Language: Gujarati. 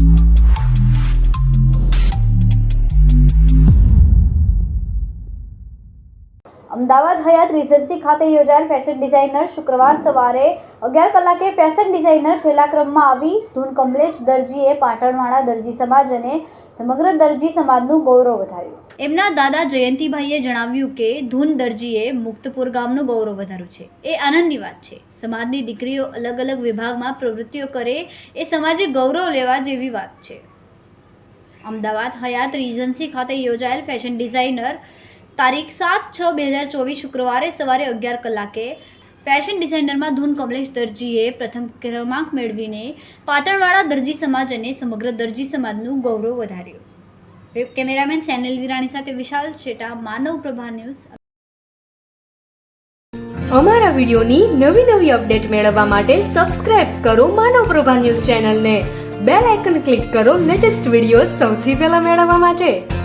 You. અમદાવાદ હયાત રિઝન્સી ખાતે યોજાયેલ ફેશન ડિઝાઇનર શુક્રવાર સવારે અગિયાર કલાકે ફેશન ડિઝાઇનર પહેલા ક્રમમાં આવી. ધૂન કમલેશ દરજીએ પાટણવાળા દરજી સમાજ અને સમગ્ર દરજી સમાજનું ગૌરવ વધાર્યું. એમના દાદા જયંતિભાઈએ જણાવ્યું કે, ધૂન દરજીએ મુક્તપુર ગામનું ગૌરવ વધાર્યું છે. એ આનંદની વાત છે. સમાજની દીકરીઓ અલગ અલગ વિભાગમાં પ્રવૃત્તિઓ કરે, એ સમાજે ગૌરવ લેવા જેવી વાત છે. અમદાવાદ હયાત રિજન્સી ખાતે યોજાયેલ ફેશન ડિઝાઇનર તારીખ સાત છ બે હજાર ચોવીસ શુક્રવારે સવારે અગિયાર કલાકે ફેશન ડિઝાઇનરમાં ધૂન કમલેશ દરજીએ પ્રથમ ક્રમાંક મેળવીને પાટણવાળા દરજી સમાજ અને સમગ્ર દરજી સમાજનું ગૌરવ વધાર્યું. કેમેરામેન સેનલ વિરાણી સાથે વિશાલ છેટા, માનવ પ્રભા ન્યૂઝ. અમારા વિડીયોની નવી નવી અપડેટ મેળવવા માટે સબસ્ક્રાઇબ કરો માનવ પ્રભા ન્યૂઝ ચેનલને. બેલ આઇકન ક્લિક કરો લેટેસ્ટ વીડિયો સૌથી પહેલા મેળવવા માટે.